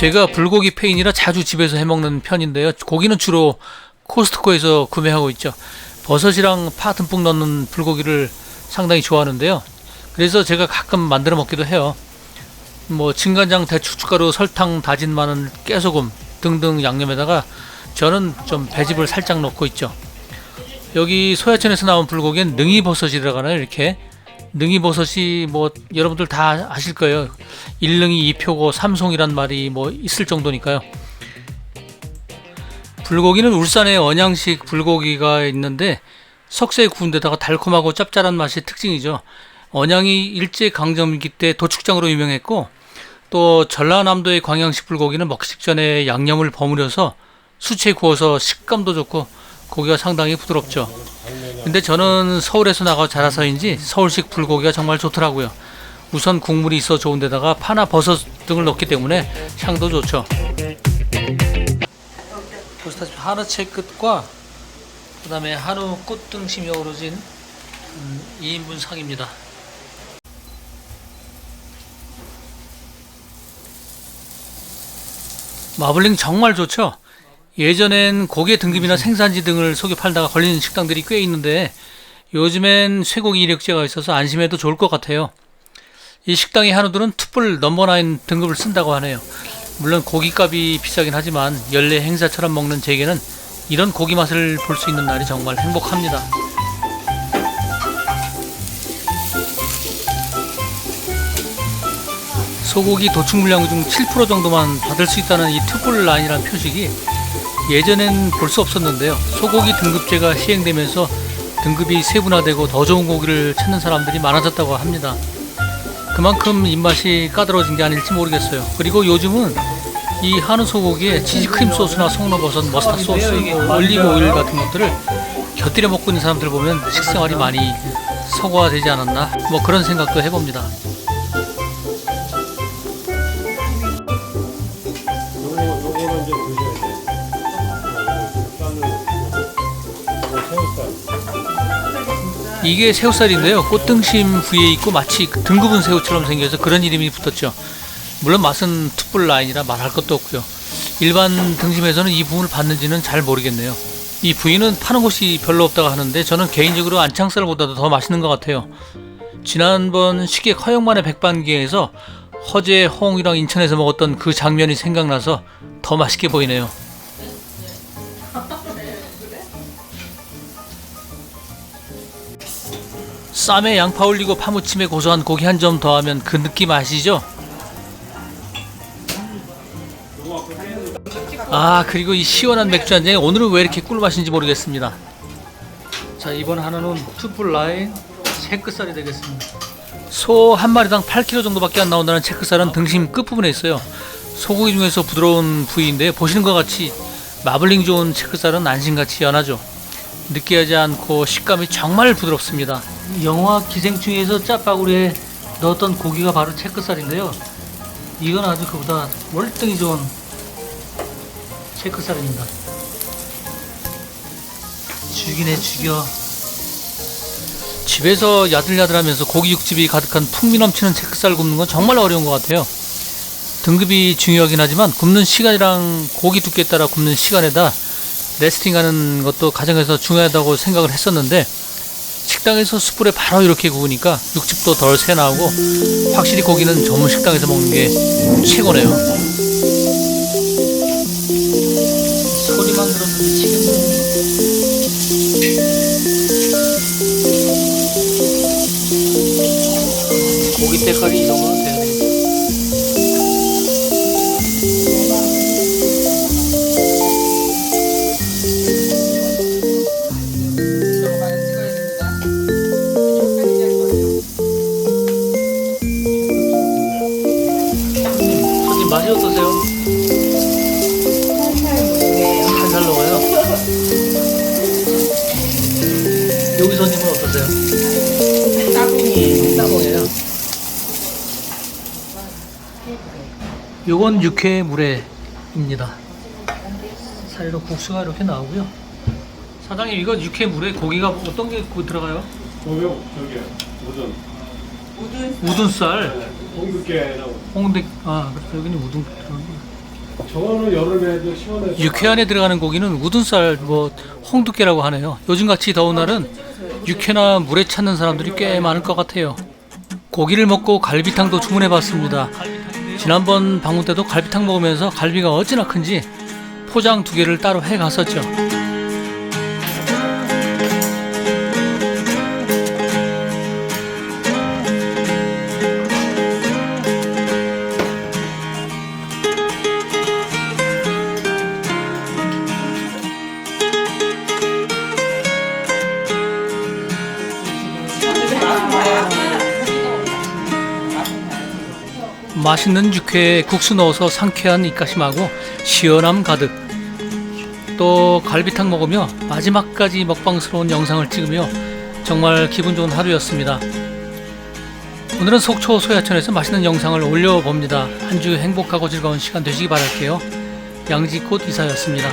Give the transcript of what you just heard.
제가 불고기 페인이라 자주 집에서 해 먹는 편인데요. 고기는 주로 코스트코에서 구매하고 있죠. 버섯이랑 파 듬뿍 넣는 불고기를 상당히 좋아하는데요. 그래서 제가 가끔 만들어 먹기도 해요. 뭐 진간장, 대추, 춧가루, 설탕, 다진 마늘, 깨소금 등등 양념에다가 저는 좀 배즙을 살짝 넣고 있죠. 여기 소야천에서 나온 불고기는 능이버섯이라고 하나요? 이렇게 능이버섯이 뭐 여러분들 다 아실 거예요. 일능이 이표고 삼송이란 말이 뭐 있을 정도니까요. 불고기는 울산의 언양식 불고기가 있는데 석쇠에 구운 데다가 달콤하고 짭짤한 맛이 특징이죠. 언양이 일제 강점기 때 도축장으로 유명했고 또 전라남도의 광양식 불고기는 먹기 직전에 양념을 버무려서 수채에 구워서 식감도 좋고 고기가 상당히 부드럽죠. 근데 저는 서울에서 나가 자라서인지 서울식 불고기가 정말 좋더라고요. 우선 국물이 있어 좋은데다가 파나 버섯 등을 넣기 때문에 향도 좋죠. 보시다시피 한우 채 끝과 그다음에 한우 꽃등심이 어우러진 음, 2인분 상입니다. 마블링 정말 좋죠. 예전엔 고개 등급이나 생산지 등을 속여 팔다가 걸리는 식당들이 꽤 있는데 요즘엔 쇠고기 이력제가 있어서 안심해도 좋을 것 같아요. 이 식당의 한우들은 투뿔 넘버나인 등급을 쓴다고 하네요. 물론 고기값이 비싸긴 하지만 연례 행사처럼 먹는 제게는 이런 고기 맛을 볼 수 있는 날이 정말 행복합니다. 소고기 도축 물량 중 7% 정도만 받을 수 있다는 이 투뿔 라인이라는 표식이 예전엔 볼 수 없었는데요. 소고기 등급제가 시행되면서 등급이 세분화되고 더 좋은 고기를 찾는 사람들이 많아졌다고 합니다. 그만큼 입맛이 까다로워진 게 아닐지 모르겠어요. 그리고 요즘은 이 한우 소고기에 치즈 크림 소스나 송로버섯, 머스타드 소스, 뭐 올리브 오일 같은 것들을 곁들여 먹고 있는 사람들 보면 식생활이 많이 서구화되지 않았나 뭐 그런 생각도 해봅니다. 이게 새우살인데요. 꽃등심 부위에 있고 마치 그 등급은 새우처럼 생겨서 그런 이름이 붙었죠. 물론 맛은 투뿔 라인이라 말할 것도 없고요. 일반 등심에서는 이 부분을 받는지는 잘 모르겠네요. 이 부위는 파는 곳이 별로 없다고 하는데 저는 개인적으로 안창살보다도 더 맛있는 것 같아요. 지난번 시객 허영만의 백반기에서 허재, 홍이랑 인천에서 먹었던 그 장면이 생각나서 더 맛있게 보이네요. 쌈에 양파 올리고 파무침에 고소한 고기 한 점 더하면 그 느낌 아시죠? 아 그리고 이 시원한 맥주 한 잔에 오늘은 왜 이렇게 꿀맛인지 모르겠습니다. 자 이번 하나는 투뿔 라인 체크살이 되겠습니다. 소 한 마리당 8kg 정도밖에 안 나온다는 체크살은 등심 끝부분에 있어요. 소고기 중에서 부드러운 부위인데 보시는 것 같이 마블링 좋은 체크살은 안심같이 연하죠. 느끼하지 않고 식감이 정말 부드럽습니다. 영화 기생충에서 짜파구리에 넣었던 고기가 바로 체크살인데요. 이건 아주 그보다 월등히 좋은 체크살입니다. 죽이네 죽여. 집에서 야들야들하면서 고기 육즙이 가득한 풍미 넘치는 체크살 굽는 건 정말 어려운 것 같아요. 등급이 중요하긴 하지만 굽는 시간이랑 고기 두께에 따라 굽는 시간에다 레스팅하는 것도 가정에서 중요하다고 생각을 했었는데 식당에서 숯불에 바로 이렇게 구우니까 육즙도 덜 새 나오고 확실히 고기는 전문 식당에서 먹는 게 최고네요. 소리만 들어도 미치겠네. 고기 때깔이 이 정도는 돼야 어떠세요? 살살 녹아요. 여기 손님은 어떠세요? 따봉이 따봉이에요. 요건 육회 물회입니다. 사이로 국수가 이렇게 나오고요. 사장님 이거 육회 물회 고기가 어떤 게그 들어가요? 저요 저기 무슨 우둔 우둔살, 홍두깨 나오고. 홍대 아 그래서 여기는 우둔 들어가고 저거는 여름에도 시원해서 육회 안에 들어가는 고기는 우둔살, 뭐 홍두깨라고 하네요. 요즘같이 더운 날은 육회나 물에 찾는 사람들이 꽤 많을 것 같아요. 고기를 먹고 갈비탕도 주문해봤습니다. 지난번 방문 때도 갈비탕 먹으면서 갈비가 어찌나 큰지 포장 두 개를 따로 해갔었죠. 맛있는 육회에 국수 넣어서 상쾌한 입가심하고 시원함 가득. 또 갈비탕 먹으며 마지막까지 먹방스러운 영상을 찍으며 정말 기분 좋은 하루였습니다. 오늘은 속초 소야천에서 맛있는 영상을 올려봅니다. 한 주 행복하고 즐거운 시간 되시기 바랄게요. 양지꽃 이사였습니다.